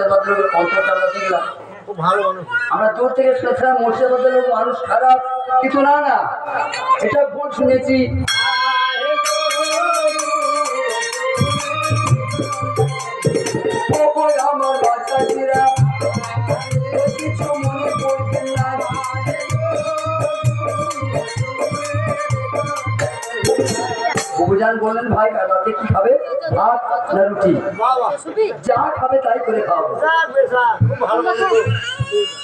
মুর্শিদাবাদের লোকের অন্তরটা আমরা দেখলাম। ভালো মানুষ। আমরা দূর থেকে শুনেছিলাম মুর্শিদাবাদের লোক মানুষ খারাপ। কিছু না না। এটা ভুল শুনেছি। আমার বাচ্চাটিরা কিছু মনে করবেন না। অভিযান বললেন ভাই খাবে ভাত না রুটি? যা খাবে তাই করে খাওয়াবো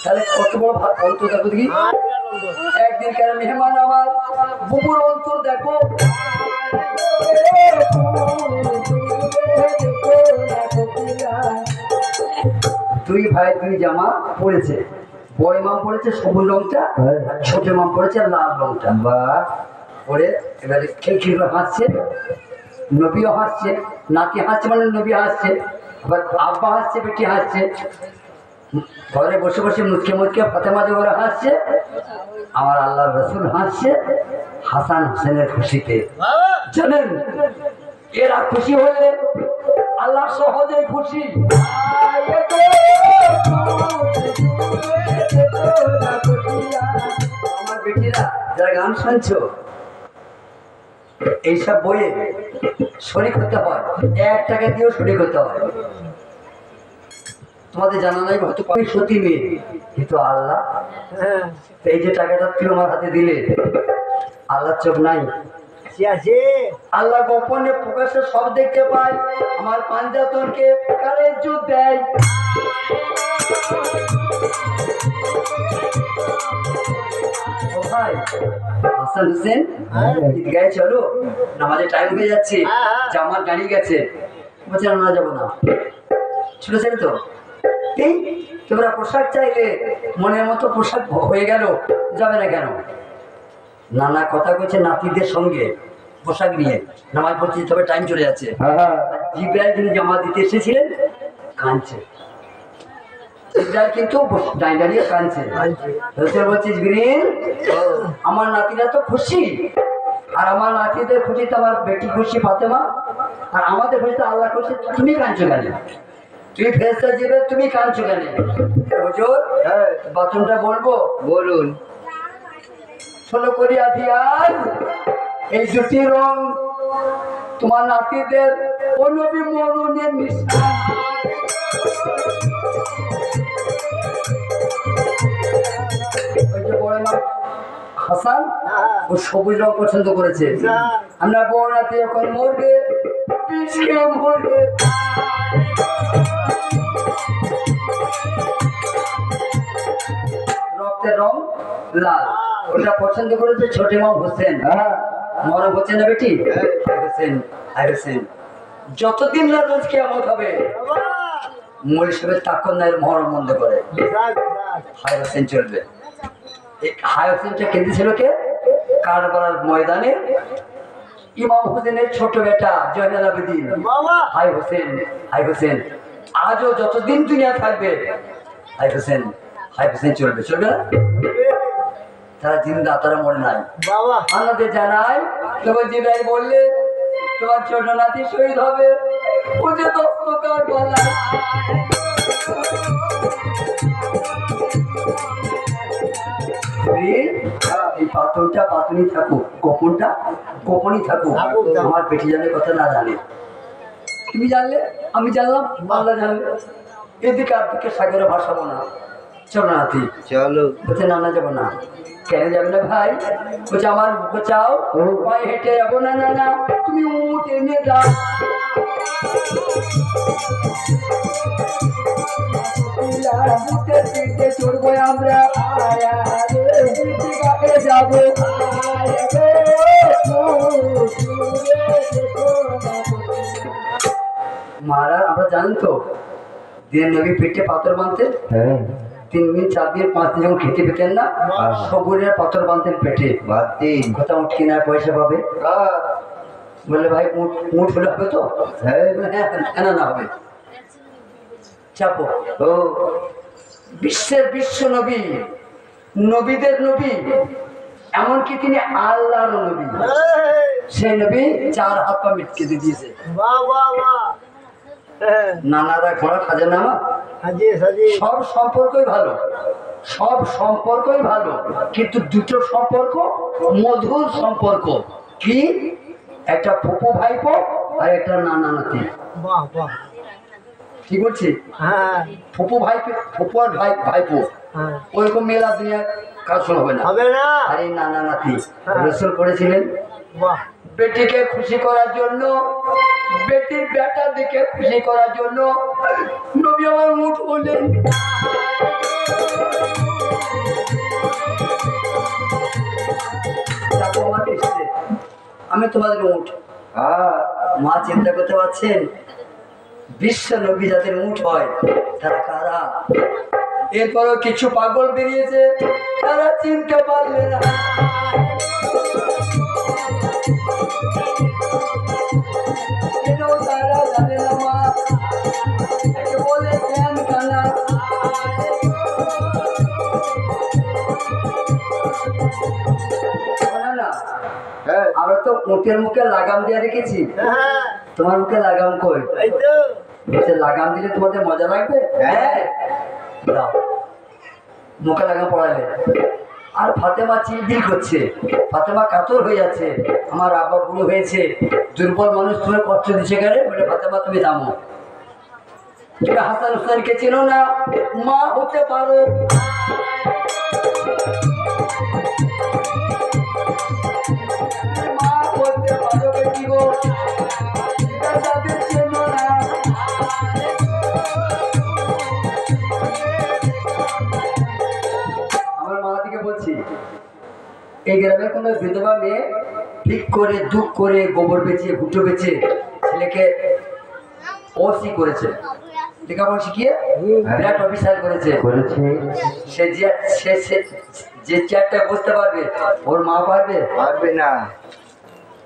তাহলে কত বড় ভাত অন্তর দেখো দেখি। একদিন কেন মেহমান আমার বুকুর অন্তর দেখো। দুই ভাই দুই জামা পড়েছে। বড় মাম পড়েছে সবুজ রংটা আর ছোট মাম পড়েছে লাল রংটা। বা পরে এবারে খিলখিল করে হাসছে। নবীও হাসছে, নাতি হাসছে মানে নবী হাসছে, আবার আব্বা হাসছে, বেটি হাসছে। ঘরে বসে বসে মুচকে মুচকে ফাতেমা ওরা হাসছে আমার আল্লাহ রসুল হাসছে, হাসান হোসেনের খুশিতে। জানেন, এরা খুশি হলে আল্লাহ সহজেই খুশি। আমার বেটিরা, যারা গান শুনছো এইসব বইয়ে শরিক হতে হয় এক টাকা দিয়েও শরিক হতে হয়। তোমাদের জানা নাই হয়তো কবি সতী মেয়ে? কিন্তু আল্লাহ। হ্যাঁ। এই যে টাকাটা তুই আমার হাতে দিলে আল্লাহ চোখ নাই। আল্লাহ গোপনে প্রকাশে সব দেখতে পায়। আমার পাঞ্জাতনকে কারে যুদ্ধ দেয়। হাসান হোসেন হ্যাঁ। ঈদগাহে চলো নামাজের টাইম হয়ে যাচ্ছে হ্যাঁ। জামার দাঁড়িয়ে গেছে। বলছে আমরা যাব না। ছোট তো? এই তোমরা পোশাক চাইলে মনের মতো পোশাক হয়ে গেল যাবে না কেন? নানা কথা কইছে নাতিদের সঙ্গে পোশাক নিয়ে। নামাজ পড়তে যেতে হবে টাইম চলে যাচ্ছে। জিব্রাইল যিনি জমা দিতে এসেছিলেন কাঁদছে। জিব্রাইল কিন্তু দাঁড়িয়ে দাঁড়িয়ে কাঁদছে। রসুল জিবরিল আমার নাতিরা তো খুশি। আর আমার নাতিদের খুশিতে আমার বেটি খুশি ফাতেমা। আর আমাদের খুশিতে আল্লাহ খুশি তুমি কাঁদছো কেন? তুমি ফেসটা যাবে তুমি কাঁদছো কেন? হুজুর বাথরুমটা বলব? বলুন। ষোলো করি আধিয়ার এই দুটি রং তোমার নাতিদের অনবী মরণের নিশান। হাসান হ্যাঁ ও সবুজ রং পছন্দ করেছে। আমরা বড় নাতি এখন মরবে মরবে। রক্তের রং লাল। ওটা পছন্দ করেছে ছোট মা হোসেন। মরম হচ্ছে না বেটি? হোসেন হোসেন। যতদিন না রোজ কেমন হবে হিসেবে তাকন নাই মহরম বন্ধ করে। হাই হোসেন চলবে। হোসেনটা কেঁদেছিল কে? কারবালার ময়দানে ইমাম হোসেনের ছোট বেটা জয়নাল আবেদিন। বাবা হাই হোসেন হাই হোসেন। আজও যতদিন দুনিয়া থাকবে হাই হোসেন হাই হোসেন চলবে চলবে না? তারা জিন্দা তারা মরে নাই। বাবা! আমাদের জানাই তোমার জিরাই বললে তোমার ছোট নাতি শহীদ হবে। পাথরটা পাথরই থাকুক গোপনটা গোপনই থাকুক। আমার বেটি জানে কথা না জানে। তুমি জানলে? আমি জানলাম বাংলা জানলে এদিকে আর দিকে সাগরে ভাসাবো না। চলো নাতি চলো। বলছে না না যাব না। কেন যাবে না ভাই? বলছে আমার বুকে চাও? পায়ে হেঁটে যাব? না না না। তুমি উঠ এনে দাও। আমরা। আয়া মহারাজ আমরা জানেন তো দিনের নবী পেটে পাথর বাঁধতেন হ্যাঁ। তিন দিন চার দিন পাঁচ দিন যখন খেতে পেতেন না বাহ। সবুরের পাথর বাঁধতেন পেটে। বাদ দিন। কথা উঠ কেনার পয়সা পাবে? বললে ভাই উঠ উঠ হলে হবে তো? হ্যাঁ। হ্যাঁ না হবে। চাপো। ও। বিশ্বের বিশ্ব নবী নবীদের নবী এমনকি তিনি আল্লাহর নবী। সেই নবী চার হাত পা মিটকে দিয়ে দিয়েছে। বাহ বাহ বাহ। হ্যাঁ। নানারা ঘোড়া খাজে নামা? সব সম্পর্কই ভালো। সব সম্পর্কই ভালো। কিন্তু দুটো সম্পর্ক মধুর সম্পর্ক। কি? একটা ফুপু ভাইপো আর একটা নানা নাতি। বাহ বাহ। কি বলছি? হ্যাঁ। ফুপু ভাই ফুপু আর ভাই ভাইপো। হ্যাঁ। ওইরকম মেলা দুনিয়া কাজ হবে না। হবে না? আর নানা নাতি হ্যাঁ। রসুল করেছিলেন। বাহ। বেটিকে খুশি করার জন্য বেটির বেটার দিকে খুশি করার জন্য নবী আমার মুঠ এসছে। আমি তোমাদের উঠ মা চিন্তা করতে পারছেন? বিশ্ব নবী যাদের উঠ হয় তারা কারা? এরপরও কিছু পাগল বেরিয়েছে তারা চিনতে পারলে না। তারা জানে না মা। বলে জ্ঞান কানা। হ্যাঁ। আমরা তো উটের মুখে লাগাম দিয়ে রেখেছি। হ্যাঁ। তোমার মুখে লাগাম কই? লাগাম দিলে তোমাদের মজা লাগবে? হ্যাঁ। দাও মুখে লাগা পড়ালে আর ফাতেমা চিলদিল করছে। ফাতেমা কাতর হয়ে যাচ্ছে। আমার আব্বা বুড়ো হয়েছে। দুর্বল মানুষ তুমি কষ্ট দিচ্ছে গেলে বলে, ফাতেমা, তুমি দামো তুমি হাসান হুসেনকে চেনো না? মা হতে পারো। এই গ্রামে কোনো বিধবা মেয়ে ঠিক করে দুঃখ করে গোবর বেচে ভুটো বেচে ছেলেকে ওসি করেছে। লেখাপড়া শিখিয়ে বিরাট অফিসার করেছে। করেছে। সে যে সে যে চেয়ারটা বসতে পারবে ওর মা পারবে? পারবে না।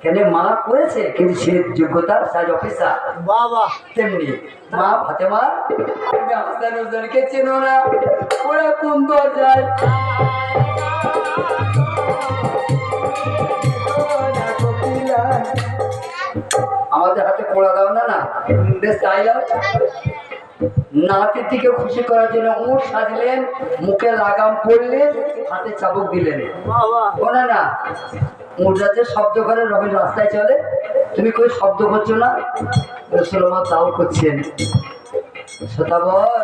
কেন মা করেছে? কিন্তু সে যোগ্যতা সাজ অফিসার। বাহ তেমনি মা ফাতেমা তুমি হাসান চেনো না। ওরা কোন দরজায়? আমাদের হাতে পোড়া দাও না না। বেশ তাই দাও। খুশি করার জন্য উঠ সাজলেন মুখে লাগাম পড়লেন হাতে চাবুক দিলেন। ও না না। শব্দ করে রাস্তায় চলে। তুমি কই শব্দ করছ না? রসুলমা তাও করছেন। শতাবর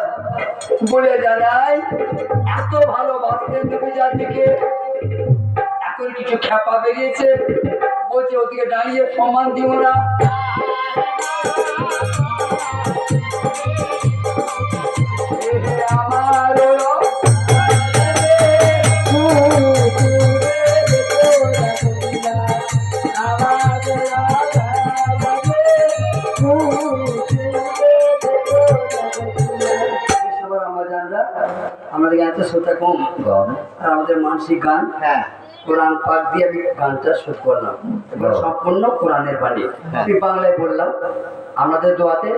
বলে জানাই এত ভালো বাঁচতেন তুমি যার দিকে। এখন কিছু খ্যাপা বেরিয়েছে। বলছে ওদিকে দাঁড়িয়ে সম্মান দিব না। আমাদের এত শ্রোতা কম, আর আমাদের মানসিক গান। হ্যাঁ। কোরআন পাক দিয়ে আমি গানটা শুট করলাম। এবার সম্পূর্ণ কোরআনের বাণী। আমি বাংলায় বললাম আমাদের দোয়াতে